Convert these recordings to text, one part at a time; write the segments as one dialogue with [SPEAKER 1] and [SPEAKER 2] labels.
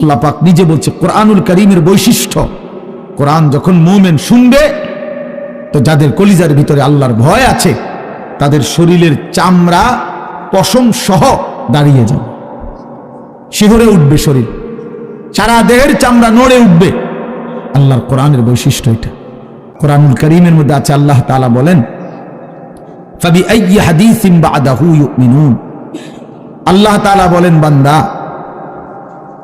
[SPEAKER 1] আল্লাহ পাক নিজে বলছে, কোরআনুল করিমের বৈশিষ্ট্য, কোরআন যখন মোমেন শুনবে, তো যাদের কলিজার ভিতরে আল্লাহর ভয় আছে, তাদের শরীরের চামড়া, পশম সহ দাঁড়িয়ে যাবে। শিহরে উঠবে শরীর, সারা দেহের চামড়া নড়ে উঠবে। আল্লাহর কোরআনের বৈশিষ্ট্য এটা। কোরআনুল করিমের মধ্যে আছে, আল্লাহ তাআলা বলেন আল্লাহ তাআলা বলেন, বান্দা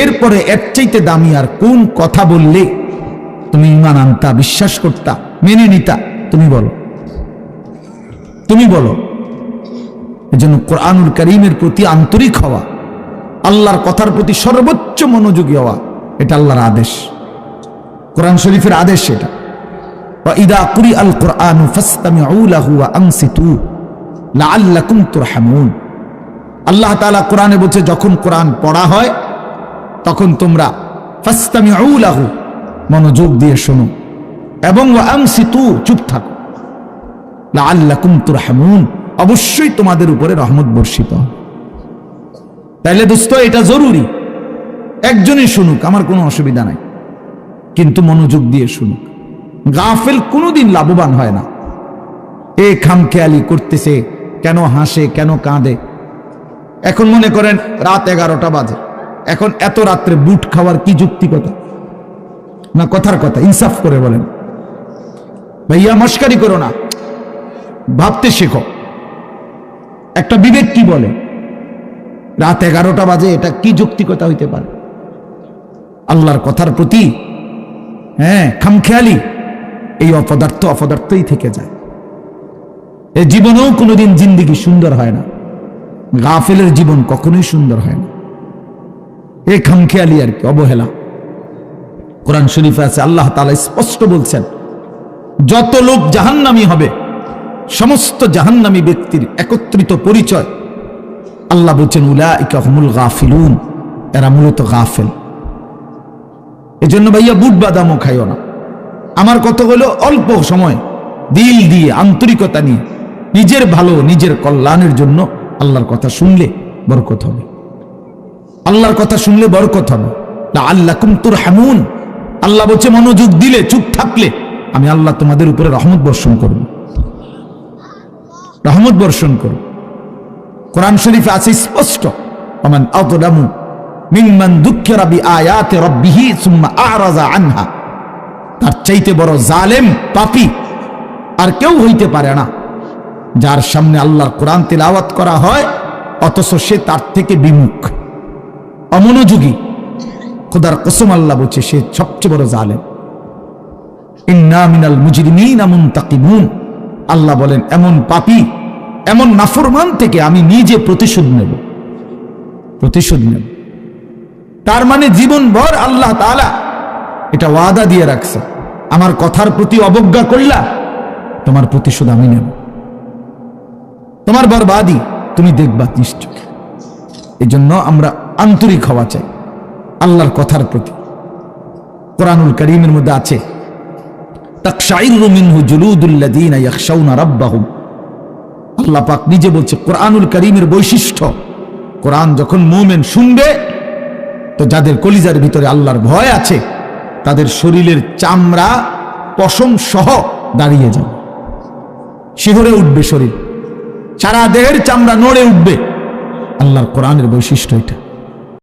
[SPEAKER 1] এরপরে এর চাইতে দামি আর কোন কথা বললে তুমি ইমান আনতা, বিশ্বাস করতা, মেনে নিতা, তুমি বলো। তুমি বলো। এজন্য কোরআনুল করিমের প্রতি আন্তরিক হওয়া, আল্লাহর কথার প্রতি সর্বোচ্চ মনোযোগী হওয়া, এটা আল্লাহর আদেশ। কোরআন শরীফের আদেশ এটা। কুরি আল কোরআন আল্লাহ কোরআনে বলছে, যখন কোরআন পড়া হয় তখন তোমরা ফাস্তামিউ লাহু, মনোযোগ দিয়ে শোনো এবং ওয়া আনসিতু চুপ থাকো। লাআল্লাকুম তুরহামুন, অবশ্যই তোমাদের উপরে রহমত বর্ষিত তাইলে দোস্ত, এটা জরুরি। একজনই শুনুক, আমার কোনো অসুবিধা নাই। কিন্তু মনোযোগ দিয়ে শুনুক। গাফেল কোনোদিন লাভবান হয় না। এ খামখেয়ালি করতেছে, কেন হাসে, কেন কাঁদে? এখন মনে করেন রাত এগারোটা বাজে। এখন এত রাত্রে বুট খাওয়ার কি যুক্তিকতা না, কথার কথা, ইনসাফ করে বলেন। ভাইয়া, মস্কারি করো না। ভাবতে শেখো। একটা বিবেক কি বলে? রাত এগারোটা বাজে, এটা কি যৌক্তিকতা হইতে পারে? আল্লাহর কথার প্রতি হ্যাঁ খামখেয়ালি, এই অপদার্থ অপদার্থই থেকে যায়। এ জীবনেও কোনোদিন জিন্দিগি সুন্দর হয় না। গাফেলের জীবন কখনোই সুন্দর হয় না। এ খামখেয়ালি আর কি, অবহেলা। কোরআন শরীফে আছে, আল্লাহ তালা স্পষ্ট বলছেন, যত লোক জাহান্নামি হবে, সমস্ত জাহান্নামী ব্যক্তির একত্রিত পরিচয়, আল্লাহ বলছেন উলাইকাহমুল গাফিলুন, এরা মূলত গাফেল। এজন্য ভাইয়া বুট বাদামও খাইও না। আমার কথা হলো অল্প সময়, দিল দিয়ে, আন্তরিকতা নিয়ে, নিজের ভালো, নিজের কল্যাণের জন্য আল্লাহর কথা শুনলে বরকত হবে। আল্লাহর কথা শুনলে বরকত হবে। আল্লাহ কুমতুর হামুন আল্লাহ বলছে, মনোযোগ দিলে, চুপ থাকলে আমি আল্লাহ তোমাদের উপরে রহমত বর্ষণ করব। রহমত বর্ষণ করব। কোরআন শরীফে আছে স্পষ্ট, ওমান আযলামু মিম্মান দুঃখিরা বিআয়াতি রাব্বিহি সুম্মা আ'রাযা আনহা। তার চাইতে বড় জালেম পাপী আর কেউ হইতে পারে না। যার সামনে আল্লাহর কোরআন তেলাওয়াত করা হয়, অথচ সে তার থেকে বিমুখ। অমনোযোগী। খোদার কসম আল্লাহ বলছে, সে সবচেয়ে বড় জালেম। ইন্না মিনাল মুজরিমিনা মুনতাকিমুন। আল্লাহ বলেন, এমন পাপী, এমন নাফরমান থেকে আমি নিজে প্রতিশোধ নেব। প্রতিশোধ নেব। তার মানে জীবনভর আল্লাহ তাআলা এটা ওয়াদা দিয়ে রাখছে। আমার কথার প্রতি অবজ্ঞা করলা, তোমার প্রতিশোধ আমি নেব। তোমার বরবাদি, তুমি দেখবা নিশ্চয়। এই জন্য আমরা আন্তরিক হওয়া চাই, আল্লাহর কথার প্রতি। কোরআনুল করিমের মধ্যে আছে আল্লাহ পাক নিজে বলছে, কোরআনুল করিমের বৈশিষ্ট্য, কোরআন যখন মোমেন শুনবে, তো যাদের কলিজার ভিতরে আল্লাহর ভয় আছে, তাদের শরীরের চামড়া পশম সহ দাঁড়িয়ে যাবে। শিহরে উঠবে শরীর, সারা দেহের চামড়া নড়ে উঠবে। আল্লাহর কোরআনের বৈশিষ্ট্য এটা।